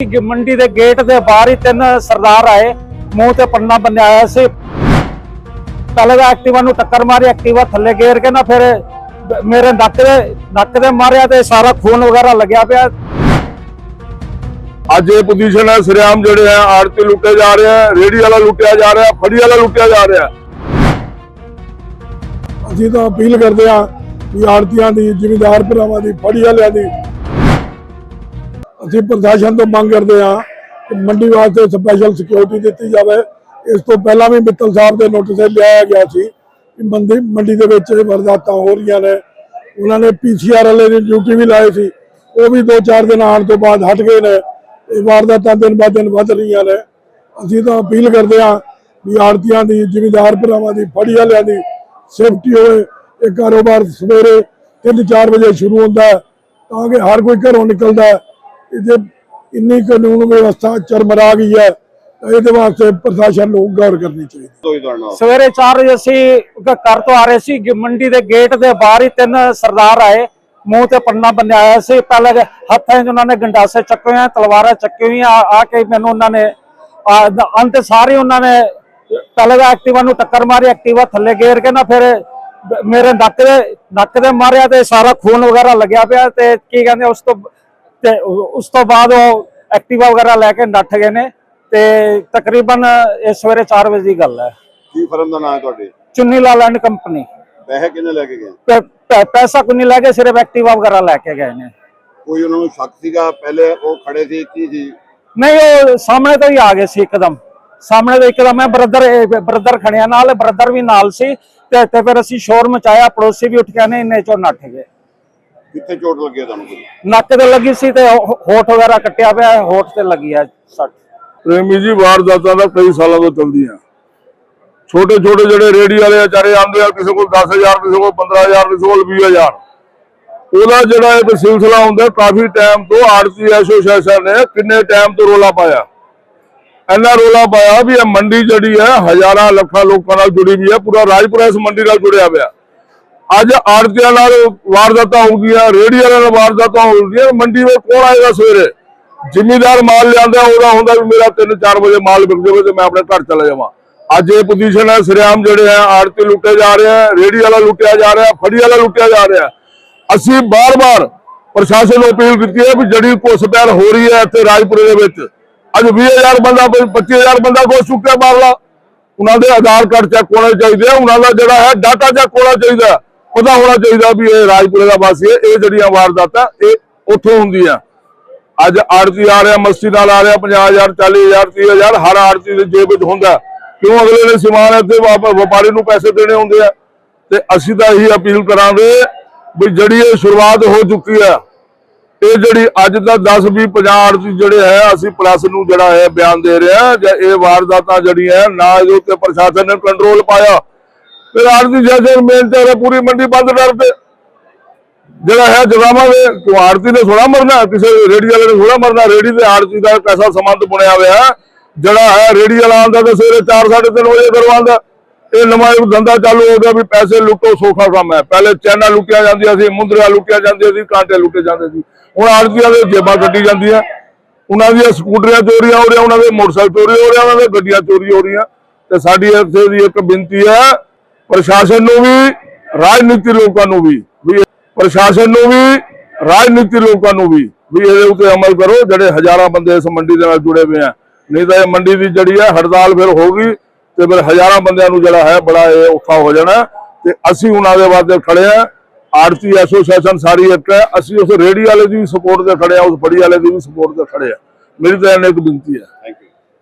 ਕਿ ਮੰਡੀ ਦੇ ਗੇਟ ਦੇ ਬਾਹਰ ਹੀ ਤਿੰਨ ਸਰਦਾਰ ਆਏ ਮੂੰਹ ਤੇ ਪੰਨਾ ਬੰਨਿਆ ਆਇਆ ਸੀ। ਪਹਿਲਾਂ ਐਕਟਿਵਾ ਨੂੰ ਟੱਕਰ ਮਾਰੀ ਐਕਟਿਵਾ ਥੱਲੇ ਗੇਰ ਕੇ ਨਾ ਫਿਰ ਮੇਰੇ ਨੱਕ ਦੇ ਨੱਕ ਦੇ ਮਾਰਿਆ ਤੇ ਸਾਰਾ ਖੂਨ ਵਗੈਰਾ ਲੱਗਿਆ ਪਿਆ। ਅੱਜ ਇਹ ਪੋਜੀਸ਼ਨ ਹੈ ਸਰਿਆਮ ਜਿਹੜੇ ਆ ਆੜਤੀ ਲੁੱਟੇ ਜਾ ਰਹੇ ਆ ਰੇੜੀ ਵਾਲਾ ਲੁੱਟਿਆ ਜਾ ਰਿਹਾ ਫੜੀ ਵਾਲਾ ਲੁੱਟਿਆ ਜਾ ਰਿਹਾ। ਅਸੀਂ ਤਾਂ ਅਪੀਲ ਕਰਦੇ ਹਾਂ ਵੀ ਆੜਤੀਆਂ ਦੀ ਜ਼ਿਮੀਂਦਾਰ ਭਰਾਵਾਂ ਦੀ ਫੜੀ ਵਾਲਿਆਂ ਦੀ ਅਸੀਂ ਪ੍ਰਸ਼ਾਸਨ ਤੋਂ ਮੰਗ ਕਰਦੇ ਹਾਂ ਕਿ ਮੰਡੀ ਵਾਸਤੇ ਸਪੈਸ਼ਲ ਸਿਕਿਉਰਿਟੀ ਦਿੱਤੀ ਜਾਵੇ। ਇਸ ਤੋਂ ਪਹਿਲਾਂ ਵੀ ਮਿੱਤਲ ਸਾਹਿਬ ਦੇ ਨੋਟਿਸ ਲਿਆਇਆ ਗਿਆ ਸੀ ਕਿ ਮੰਡੀ ਮੰਡੀ ਦੇ ਵਿੱਚ ਇਹ ਵਾਰਦਾਤਾਂ ਹੋ ਰਹੀਆਂ ਨੇ। ਉਹਨਾਂ ਨੇ ਪੀਸੀਆਰ ਵਾਲੇ ਦੀ ਡਿਊਟੀ ਵੀ ਲਾਈ ਸੀ। ਉਹ ਵੀ 2-4 ਦਿਨ ਆਉਣ ਤੋਂ ਬਾਅਦ ਹਟ ਗਏ ਨੇ। ਇਹ ਵਾਰਦਾਤਾਂ ਦਿਨ ਬਾਅਦ ਦਿਨ ਵੱਧ ਰਹੀਆਂ ਨੇ। ਅਸੀਂ ਤਾਂ ਅਪੀਲ ਕਰਦੇ ਹਾਂ ਵੀ ਆੜਤੀਆਂ ਦੀ, ਜ਼ਿਮੀਂਦਾਰ ਭਰਾਵਾਂ ਦੀ ਫੜੀ ਵਾਲਿਆਂ ਦੀ ਸੇਫਟੀ ਹੋਵੇ। ਇਹ ਕਾਰੋਬਾਰ ਸਵੇਰੇ 3-4 ਵਜੇ ਸ਼ੁਰੂ ਹੁੰਦਾ ਤਾਂ ਕਿ ਹਰ ਕੋਈ ਘਰੋਂ ਨਿਕਲਦਾ ਹੈ ਇਹ ਜੇ ਇੰਨੀ ਕਾਨੂੰਨ ਵਿਵਸਥਾ ਚਰਮਰਾ ਗਈ ਹੈ ਇਹਦੇ ਵਾਸਤੇ ਪ੍ਰਸ਼ਾਸਨ ਨੂੰ ਗੌਰ ਕਰਨੀ ਚਾਹੀਦੀ ਸਵੇਰੇ 4 ਵਜੇ ਅਸੀਂ ਘਰ ਤੋਂ ਆ ਰਹੇ ਸੀ ਮੰਡੀ ਦੇ ਗੇਟ ਦੇ ਬਾਹਰ ਹੀ ਤਿੰਨ ਸਰਦਾਰ ਆਏ ਮੂੰਹ ਤੇ ਪੰਨਾ ਬੰਨਿਆ ਆਇਆ ਸੀ। ਪਹਿਲਾਂ ਹੱਥਾਂ 'ਚ ਉਹਨਾਂ ਨੇ ਗੰਡਾਸੇ ਚੱਕੇ ਹੋਏ ਆ ਤਲਵਾਰਾਂ ਚੱਕੀ ਹੋਈਆਂ ਆ ਆ ਕੇ ਮੈਨੂੰ ਉਹਨਾਂ ਨੇ ਅੰਤ ਸਾਰੇ ਉਹਨਾਂ ਨੇ ਪਹਿਲਾਂ ਐਕਟਿਵਾ ਨੂੰ ਟੱਕਰ ਮਾਰੀ ਐਕਟਿਵਾ ਥੱਲੇ ਗੇਰ ਕੇ ਨਾ ਫਿਰ ਮੇਰੇ ਨੱਕ ਦੇ ਨੱਕ ਦੇ ਮਾਰਿਆ ਤੇ ਸਾਰਾ ਖੂਨ ਵਗੈਰਾ ਲੱਗਿਆ ਪਿਆ ਤੇ ਕੀ ਕਹਿੰਦੇ ਉਸ ਤੋਂ ਤੇ ਉਸ ਤੋਂ ਬਾਅਦ ਉਹ ਐਕਟਿਵਾ ਵਗੈਰਾ ਲੈ ਕੇ ਨੱਠ ਗਏ ਨੇ ਤੇ ਤਕਰੀਬਨ ਇਹ ਸਵੇਰੇ 4 ਵਜੇ ਦੀ ਗੱਲ ਹੈ। ਕੀ ਫਰਮ ਦਾ ਨਾਮ ਹੈ ਤੁਹਾਡੇ? ਚੁੰਨੀ ਲਾਲ ਐਂਡ ਕੰਪਨੀ। ਪੈਸੇ ਕਿੰਨੇ ਲੈ ਕੇ ਗਏ? ਪੈਸਾ ਕੋਈ ਨਹੀਂ ਲੈ ਕੇ ਸਿਰਫ ਐਕਟਿਵਾ ਵਗੈਰਾ ਲੈ ਕੇ ਗਏ ਨੇ। ਕੋਈ ਉਹਨਾਂ ਨੂੰ ਸ਼ੱਕ ਸੀਗਾ ਪਹਿਲੇ ਉਹ ਖੜੇ ਸੀ ਕੀ ਸੀ? ਨਹੀਂ ਉਹ ਸਾਹਮਣੇ ਤੋਂ ਹੀ ਆ ਗਏ ਸੀ ਇੱਕਦਮ। ਸਾਹਮਣੇ ਤੋਂ ਇੱਕਦਮ ਮੈਂ ਬ੍ਰਦਰ ਬ੍ਰਦਰ ਖੜਿਆ ਨਾਲ ਬ੍ਰਦਰ ਵੀ ਨਾਲ ਸੀ ਤੇ ਤੇ ਫਿਰ ਅਸੀਂ ਸ਼ੋਰ ਮਚਾਇਆ ਪੜੋਸੀ ਵੀ ਉੱਠ ਕੇ ਨੇ ਇੰਨੇ ਚੋਂ ਨੱਠ ਗਏ। ਕਿੱਥੇ ਚੋਟ ਲੱਗੀ ਹੈ ਤੁਹਾਨੂੰ ਕੋਈ? ਨੱਕ ਤੇ ਲੱਗੀ ਸੀ ਤੇ ਹੋਠ ਵਗੈਰਾ ਕੱਟਿਆ ਪਿਆ ਹੈ, ਹੋਠ ਤੇ ਲੱਗੀ ਹੈ ਸੱਟ। ਪ੍ਰੇਮੀ ਜੀ ਵਾਰਦਾਤਾਂ ਦਾ ਕਈ ਸਾਲਾਂ ਤੋਂ ਚੱਲਦੀਆਂ। ਛੋਟੇ ਛੋਟੇ ਜਿਹੜੇ ਰੇੜੀ ਵਾਲੇ ਵਿਚਾਰੇ ਆਉਂਦੇ ਆ ਕਿਸੇ ਕੋਲ 10000 ਕਿਸੇ ਕੋਲ 15000 ਕਿਸੇ ਕੋਲ 20000 ਉਹਦਾ ਜਿਹੜਾ ਇੱਕ ਸਿਲਸਿਲਾ ਹੁੰਦਾ ਕਾਫੀ ਟਾਈਮ ਤੋਂ ਆਰਤੀ ਐਸੋਸੀਏਸ਼ਨ ਨੇ ਕਿੰਨੇ ਟਾਈਮ ਤੋਂ ਰੋਲਾ ਪਾਇਆ। ਇੰਨਾ ਰੋਲਾ ਪਾਇਆ ਵੀ ਇਹ ਮੰਡੀ ਜਿਹੜੀ ਹੈ ਹਜ਼ਾਰਾਂ ਲੱਖਾਂ ਲੋਕਾਂ ਨਾਲ ਜੁੜੀ ਵੀ ਹੈ ਪੂਰਾ ਰਾਜਪੁਰਾ ਇਸ ਮੰਡੀ ਨਾਲ ਜੁੜਿਆ ਪਿਆ। ਅੱਜ ਆੜਤੀਆਂ ਨਾਲ ਵਾਰਦਾਤਾਂ ਹੋ ਗਈਆਂ ਰੇੜੀ ਵਾਲਿਆਂ ਨਾਲ ਵਾਰਦਾਤਾਂ ਹੋ ਗਈਆਂ, ਮੰਡੀ ਵਿੱਚ ਕੌਣ ਆਏਗਾ ਸਵੇਰੇ? ਜ਼ਿਮੀਦਾਰ ਮਾਲ ਲਿਆਂਦਾ, ਉਹਦਾ ਹੁੰਦਾ ਵੀ ਮੇਰਾ 3-4 ਵਜੇ ਮਾਲ ਵਿਕ ਜਾਵੇ ਤੇ ਮੈਂ ਆਪਣੇ ਘਰ ਚਲਾ ਜਾਵਾਂ। ਅੱਜ ਇਹ ਪੋਜੀਸ਼ਨ ਹੈ ਸਰਿਆਮ ਜਿਹੜੇ ਆ ਆੜਤੀ ਲੁੱਟੇ ਜਾ ਰਹੇ ਆ ਰੇੜੀ ਵਾਲਾ ਲੁੱਟਿਆ ਜਾ ਰਿਹਾ, ਫੜੀ ਵਾਲਾ ਲੁੱਟਿਆ ਜਾ ਰਿਹਾ। ਅਸੀਂ ਬਾਰ-ਬਾਰ ਪ੍ਰਸ਼ਾਸਨ ਨੂੰ ਅਪੀਲ ਕੀਤੀ ਹੈ ਵੀ ਜਿਹੜੀ ਘੁਸਪੈਠ ਹੋ ਰਹੀ ਹੈ ਇੱਥੇ ਰਾਜਪੁਰੇ ਦੇ ਵਿੱਚ, ਅੱਜ 20000 ਬੰਦਾ 25000 ਬੰਦਾ ਘੁਸ ਚੁੱਕਿਆ ਬਾਹਰਲਾ ਉਹਨਾਂ ਦੇ ਆਧਾਰ ਕਾਰਡ ਚੈੱਕ ਹੋਣੇ ਚਾਹੀਦੇ ਆ, ਉਹਨਾਂ ਦਾ ਜਿਹੜਾ ਹੈ, ਡਾਟਾ ਚੈੱਕ ਹੋਣਾ ਚਾਹੀਦਾ। ਪਤਾ ਹੋਣਾ ਚਾਹੀਦਾ ਵੀ ਇਹ ਰਾਜਪੁਰੇ ਦਾ ਵਾਸੀ ਹੈ, ਇਹ ਜਿਹੜੀਆਂ ਵਾਰਦਾਤਾਂ, ਇਹ ਉੱਥੋਂ ਹੁੰਦੀਆਂ। ਅੱਜ ਆੜਤੀ ਆ ਰਿਹਾ, ਮਸਤੀ ਨਾਲ ਆ ਰਿਹਾ 50000 40000 30000 ਹਰ ਆੜਤੀ ਦੇ ਜੇਬ ਵਿੱਚ ਹੁੰਦਾ। ਕਿਉਂ ਅਗਲੇ ਨੇ ਸਮਾਨ ਇੱਥੇ ਵਪਾਰੀ ਨੂੰ ਪੈਸੇ ਦੇਣੇ ਹੁੰਦੇ ਆ? ਤੇ ਅਸੀਂ ਤਾਂ ਇਹੀ ਅਪੀਲ ਕਰਾਂਗੇ ਵੀ ਜਿਹੜੀ ਇਹ ਸ਼ੁਰੂਆਤ ਹੋ ਚੁੱਕੀ ਹੈ ਇਹ ਜਿਹੜੀ ਅੱਜ ਦਾ 10 20 50 ਆੜਤੀ ਜਿਹੜੇ ਹੈ, ਅਸੀਂ ਪਲੱਸ ਨੂੰ ਜਿਹੜਾ ਹੈ ਬਿਆਨ ਦੇ ਰਿਹਾ ਜਾਂ ਇਹ ਵਾਰਦਾਤਾਂ ਜਿਹੜੀਆਂ ਨਾ ਇਹਦੇ ਉੱਤੇ ਪ੍ਰਸ਼ਾਸਨ ਨੇ ਕੰਟਰੋਲ ਪਾਇਆ। ਫਿਰ ਆੜਤੀ ਜੈਸੇ ਮੇਨ ਤੇ ਪੂਰੀ ਮੰਡੀ ਬੰਦ ਕਰ ਦੇ ਜਿਹੜਾ ਹੈ ਜਗਾਵਾਂਗੇ ਕਿਉਂ ਆੜਤੀ ਨੇ ਥੋੜਾ ਮਰਨਾ, ਕਿਸੇ ਰੇੜੀ ਵਾਲੇ ਨੇ ਥੋੜਾ ਮਰਨਾ, ਰੇੜੀ ਤੇ ਆੜਤੀ ਦਾ ਇੱਕ ਸੰਬੰਧ ਬਣਿਆ ਹੋਇਆ ਜਿਹੜਾ ਹੈ ਰੇੜੀ ਵਾਲਾ ਆਉਂਦਾ ਤੇ ਸਵੇਰੇ 4:30 ਵਜੇ ਕਰਵਾਉਂਦਾ। ਇਹ ਨਵਾਂ ਧੰਦਾ ਚਾਲੂ ਹੋ ਗਿਆ ਵੀ ਪੈਸੇ ਲੁੱਟੋ, ਸੌਖਾ ਕੰਮ ਹੈ। ਪਹਿਲੇ ਚੈਨਾ ਲੁੱਟੀਆਂ ਜਾਂਦੀਆਂ ਸੀ, ਮੁੰਦਰੀਆਂ ਲੁੱਟੀਆਂ ਜਾਂਦੀਆਂ ਸੀ, ਕਾਂਟੇ ਲੁੱਟੇ ਜਾਂਦੇ ਸੀ। ਹੁਣ ਆੜਤੀਆਂ ਦੇ ਜੇਬਾਂ ਕੱਢੀ ਜਾਂਦੀਆਂ। ਉਹਨਾਂ ਦੀਆਂ ਸਕੂਟਰੀਆਂ ਚੋਰੀਆਂ ਹੋ ਰਹੀਆਂ, ਉਹਨਾਂ ਦੇ ਮੋਟਰਸਾਈਕਲ ਚੋਰੀ ਹੋ ਰਿਹਾ ਉਹਨਾਂ ਦੇ ਗੱਡੀਆਂ ਚੋਰੀ ਹੋ ਰਹੀਆਂ। ਤੇ ਸਾਡੀ ਇੱਥੇ ਦੀ ਇੱਕ ਬੇਨਤੀ ਹੈ ਪ੍ਰਸ਼ਾਸਨ ਨੂੰ ਵੀ, ਰਾਜਨੀਤੀ ਲੋਕਾਂ ਨੂੰ ਵੀ ਵੀ ਪ੍ਰਸ਼ਾਸਨ ਨੂੰ ਵੀ, ਰਾਜਨੀਤੀ ਲੋਕਾਂ ਨੂੰ ਵੀ ਵੀ ਇਹਦੇ ਉੱਤੇ ਅਮਲ ਕਰੋ, ਜਿਹੜੇ ਹਜ਼ਾਰਾਂ ਬੰਦੇ ਇਸ ਮੰਡੀ ਦੇ ਨਾਲ ਜੁੜੇ ਹੋਏ ਆ। ਨਹੀਂ ਤਾਂ ਇਹ ਮੰਡੀ ਦੀ ਜਿਹੜੀ ਹੈ ਹੜਤਾਲ ਫਿਰ ਹੋਊਗੀ ਤੇ ਫਿਰ ਹਜ਼ਾਰਾਂ ਬੰਦਿਆਂ ਨੂੰ ਜਿਹੜਾ ਹੈ ਬੜਾ ਇਹ ਔਖਾ ਹੋ ਜਾਣਾ। ਤੇ ਅਸੀਂ ਉਹਨਾਂ ਦੇ ਵਾਸਤੇ ਖੜੇ ਆ। ਆਰਤੀ ਐਸੋਸੀਏਸ਼ਨ ਸਾਰੀ ਇੱਕ ਹੈ। ਅਸੀਂ ਉਸ ਰੇੜੀ ਵਾਲੇ ਦੀ ਵੀ ਸਪੋਰਟ ਤੇ ਖੜੇ ਆ, ਉਸ ਬੜੀ ਵਾਲੇ ਦੀ ਵੀ ਸਪੋਰਟ ਤੇ ਖੜੇ ਆ। ਮੇਰੀ ਤਾਂ ਇਹਨੇ ਇੱਕ ਬੇਨਤੀ ਹੈ। Thank you